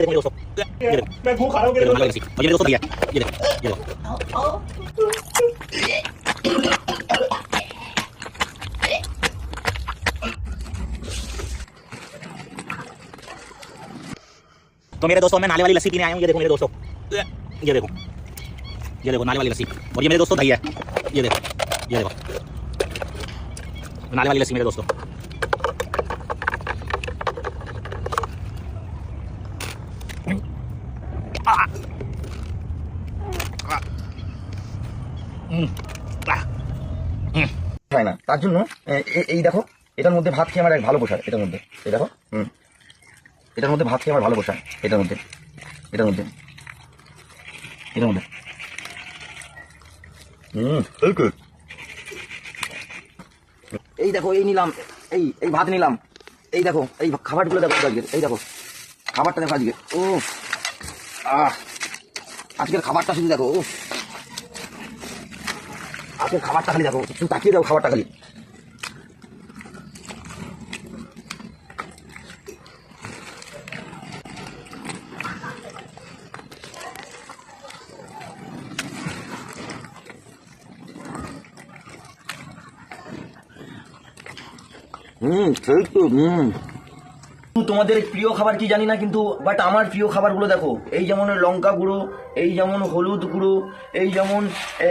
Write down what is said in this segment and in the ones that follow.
तो मेरे दोस्तों, मैं नाले वाली लस्सी पीने आया हूँ, ये देखो। मेरे दोस्तों ये देखो ये देखो नाले वाली लस्सी और ये मेरे दोस्तों दही है ये देखो। ये देखो। नाले वाली लस्सी मेरे दोस्तों। হয় না তার জন্য এই দেখো এটার মধ্যে ভাত খেয়ে আমার এক ভালো পোষায় এটার মধ্যে। এই দেখো হুম। এটার মধ্যে ভাত খেয়ে আমার ভালো পোষায় এটার মধ্যে। এটার মধ্যে। এটার মধ্যে। হুম। এই এই দেখো এই নিলাম এই এই ভাত নিলাম। এই দেখো এই খাবারগুলো দেখো আজকে এই দেখো। খাবারটা দেখো আজকে ও আহ। আজকের খাবারটা শুধু দেখো ও আজকের খাবারটা খালি দেখো শুধু তাকিয়ে দাও খাবারটা খালি। হুম সেই তো হুম। তোমাদের প্রিয় খাবার কি জানি না, কিন্তু বাট আমার প্রিয় খাবারগুলো দেখো। এই যেমন লঙ্কা গুঁড়ো, এই যেমন হলুদ গুঁড়ো, এই যেমন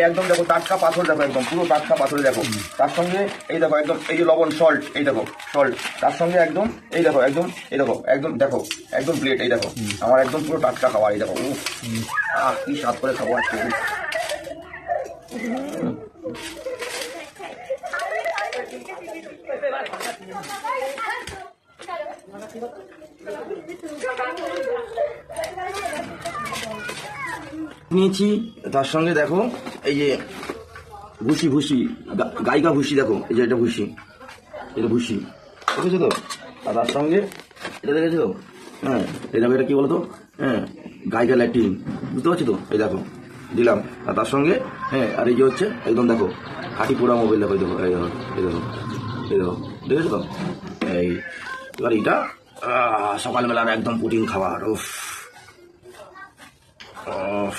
একদম দেখো টাটকা পাথর দেখো একদম, পুরো টাটকা পাথর দেখো। তার সঙ্গে এই দেখো একদম, এই যে লবণ সল্ট এই দেখো সল্ট তার সঙ্গে একদম, এই দেখো একদম, এই দেখো, একদম দেখো, একদম প্লেট এই দেখো। আমার একদম পুরো টাটকা খাবার, এই দেখো আহ, কি স্বাদ করে খাব আজকে উফ। নিয়েছি, তার সঙ্গে দেখো, এই যে ভুসি ভুসি গায়িকা ভুসি, দেখো, এই যে এটা ভুসি এটা ভুসি, দেখেছ তো? আর তার সঙ্গে এটা দেখেছ হ্যাঁ দেখো, এটা কি বলতো? হ্যাঁ গায়িকা ল্যাটিন, বুঝতে পারছ তো? এই দেখো, দিলাম। আর তার সঙ্গে হ্যাঁ আর এই যে হচ্ছে, একদম দেখো হাঁটি পোড়া মোবাইল দেখো দেখো, এই দেখো এই দেখো এই দেখো, দেখেছ তো? এই এবার এইটা আহ, সকালবেলার একদম পুটিং খাবার উফ উফ